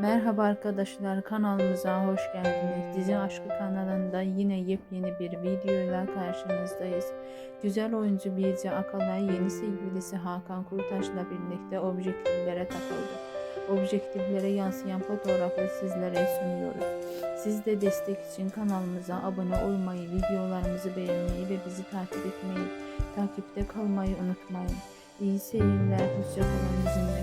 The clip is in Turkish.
Merhaba arkadaşlar kanalımıza hoş geldiniz. Dizi Aşkı kanalında yine yepyeni bir videoyla karşınızdayız. Güzel oyuncu Birce Akalay yeni sevgilisi Hakan Kurtaş'la birlikte objektiflere takıldı. Objektiflere yansıyan fotoğrafı sizlere sunuyoruz. Siz de destek için kanalımıza abone olmayı, videolarımızı beğenmeyi ve bizi takip etmeyi, takipte kalmayı unutmayın. İyi seyirler, hoşçakalın bizimle.